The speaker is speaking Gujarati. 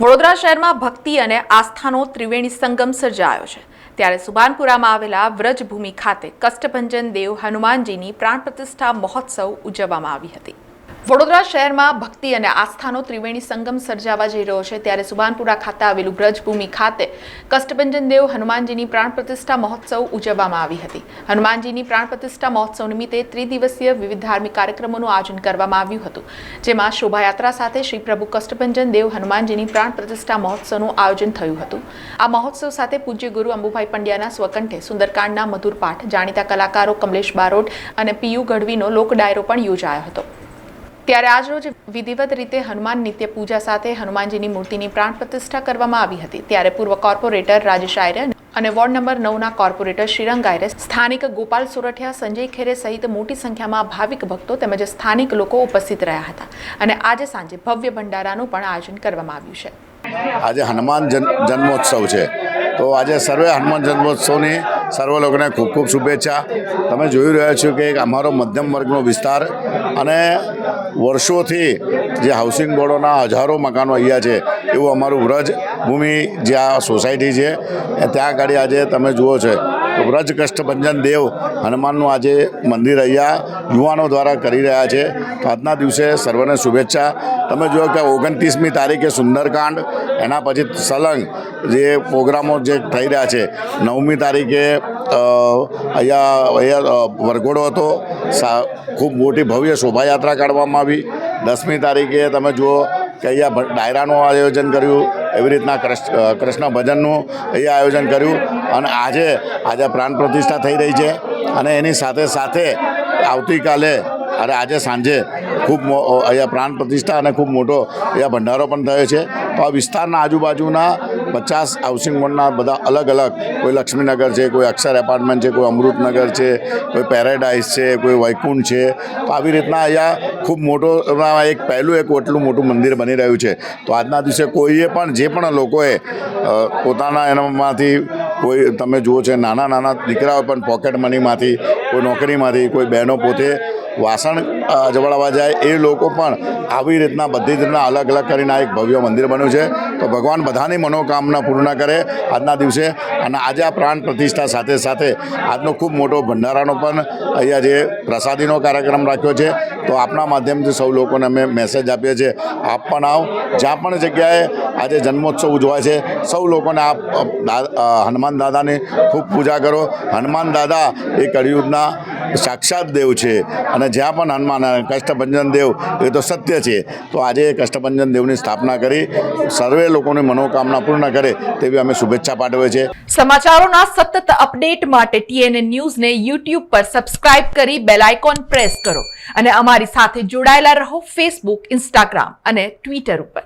વડોદરા શહેરમાં ભક્તિ અને આસ્થાનો ત્રિવેણી સંગમ સર્જાયો છે. ત્યારે સુભાનપુરામાં આવેલા વ્રજભૂમિ ખાતે કષ્ટભંજન દેવ હનુમાનજીની પ્રાણ પ્રતિષ્ઠા મહોત્સવ ઉજવવામાં આવી હતી. વડોદરા શહેરમાં ભક્તિ અને આસ્થાનો ત્રિવેણી સંગમ સર્જાવા જઈ રહ્યો છે. ત્યારે સુભાનપુરા ખાતે આવેલું વ્રજભૂમિ ખાતે કષ્ટભંજન દેવ હનુમાનજીની પ્રાણ પ્રતિષ્ઠા મહોત્સવ ઉજવવામાં આવી હતી. હનુમાનજીની પ્રાણ પ્રતિષ્ઠા મહોત્સવ નિમિત્તે ત્રિદિવસીય વિવિધ ધાર્મિક કાર્યક્રમોનું આયોજન કરવામાં આવ્યું હતું. જેમાં શોભાયાત્રા સાથે શ્રી પ્રભુ કષ્ટભંજન દેવ હનુમાનજીની પ્રાણ પ્રતિષ્ઠા મહોત્સવનું આયોજન થયું હતું. આ મહોત્સવ સાથે પૂજ્ય ગુરુ અંબુભાઈ પંડ્યાના સ્વકંઠે સુંદરકાંડના મધુર પાઠ, જાણીતા કલાકારો કમલેશ બારોટ અને પિયુ ગઢવીનો લોક ડાયરો પણ યોજાયો હતો. ત્યારે આજરોજ વિધિવત રીતે હનુમાન નિત્ય પૂજા સાથે હનુમાનજીની મૂર્તિની પ્રાણ પ્રતિષ્ઠા કરવામાં આવી હતી. ત્યારે પૂર્વ કોર્પોરેટર રાજેશ આયરે અને વોર્ડ નંબર નવના કોર્પોરેટર શ્રીરંગ આયરે સ્થાનિક ગોપાલ સોરઠિયા, સંજય ખેરે સહિત મોટી સંખ્યામાં ભાવિક ભક્તો તેમજ સ્થાનિક લોકો ઉપસ્થિત રહ્યા હતા. અને આજે સાંજે ભવ્ય ભંડારાનું પણ આયોજન કરવામાં આવ્યું છે. આજે હનુમાન જન્મોત્સવ છે. તો આજે સર્વે હનુમાન જન્મોત્સવની સર્વ લોકોને ખૂબ ખૂબ શુભેચ્છા. તમે જોઈ રહ્યા છો કે એક અમારો મધ્યમ વર્ગનો વિસ્તાર અને વર્ષોથી જે હાઉસિંગ બોર્ડોના હજારો મકાનો અહીંયા છે, એવું અમારું વ્રજ ભૂમિ જે આ સોસાયટી છે ત્યાં આગળ આજે તમે જુઓ છો. વ્રજ કષ્ટભંજન દેવ હનુમાનનું આજે મંદિર અહીંયા યુવાનો દ્વારા કરી રહ્યા છે. તો આજના દિવસે સર્વને શુભેચ્છા. તમે જુઓ કે ઓગણત્રીસમી તારીખે સુંદરકાંડ, એના પછી સલંગ જે પ્રોગ્રામો જે થઈ રહ્યા છે. નવમી તારીખે અહીંયા અહીંયા વરઘોડો હતો. સા, ખૂબ મોટી ભવ્ય શોભાયાત્રા કાઢવામાં આવી. દસમી તારીખે તમે જુઓ કે અહીંયા ડાયરાનું આયોજન કર્યું. એવી રીતના કૃષ્ણ ભજનનું અહીંયા આયોજન કર્યું અને આજે આજે પ્રાણ પ્રતિષ્ઠા થઈ રહી છે અને એની સાથે સાથે આવતીકાલે અને આજે સાંજે ખૂબ અહીંયા પ્રાણ પ્રતિષ્ઠા અને ખૂબ મોટો અહીંયા ભંડારો પણ થયો છે. તો આ વિસ્તારના આજુબાજુના પચાસ હાઉસિંગ બોર્ડના બધા અલગ અલગ, કોઈ લક્ષ્મીનગર છે, કોઈ અક્ષર એપાર્ટમેન્ટ છે, કોઈ અમૃતનગર છે, કોઈ પેરેડાઇઝ છે, કોઈ વૈકુંઠ છે. તો આવી રીતના અહીંયા ખૂબ મોટો એક પહેલું એક એટલું મોટું મંદિર બની રહ્યું છે. તો આજના દિવસે કોઈએ પણ, જે પણ લોકોએ પોતાના એનામાંથી કોઈ, તમે જુઓ છે, નાના નાના દીકરાઓ પણ પોકેટ મનીમાંથી કોઈ નોકરીમાંથી, કોઈ બહેનો પોતે વાસણ અ, જાય એ લોકો પણ આવી રીતના બધી રીતના અલગ અલગ કરીને આ એક ભવ્ય મંદિર બન્યું છે. તો ભગવાન બધાની મનોકામના પૂર્ણ કરે આજના દિવસે અને આજે આ પ્રાણ પ્રતિષ્ઠા સાથે સાથે આજનો ખૂબ મોટો ભંડારાનો પણ અહીંયા જે પ્રસાદીનો કાર્યક્રમ રાખ્યો છે. તો આપના માધ્યમથી સૌ લોકોને અમે મેસેજ આપીએ છીએ. આપ પણ આવો. જ્યાં પણ જગ્યાએ આજે જન્મોત્સવ ઉજવાય છે સૌ લોકોને આપ હનુમાન દાદાની ખૂબ પૂજા કરો. હનુમાન દાદા એ કળિયુગના સાક્ષાત દેવ છે અને જ્યાં પણ હનુમાન કષ્ટભંજન દેવ, એ તો સત્ય છે. તો આજે કષ્ટભંજન દેવની સ્થાપના કરી સર્વે લોકોની મનોકામના પૂર્ણ કરે તેવી અમે શુભેચ્છા પાઠવે છે સમાચારોના સતત અપડેટ માટે ટીએનએ ન્યૂઝને યુટ્યુબ પર સબસ્ક્રાઇબ કરી બેલ આઇકોન પ્રેસ કરો અને અમારી સાથે જોડાયેલા રહો ફેસબુક, ઇન્સ્ટાગ્રામ અને ટ્વિટર ઉપર.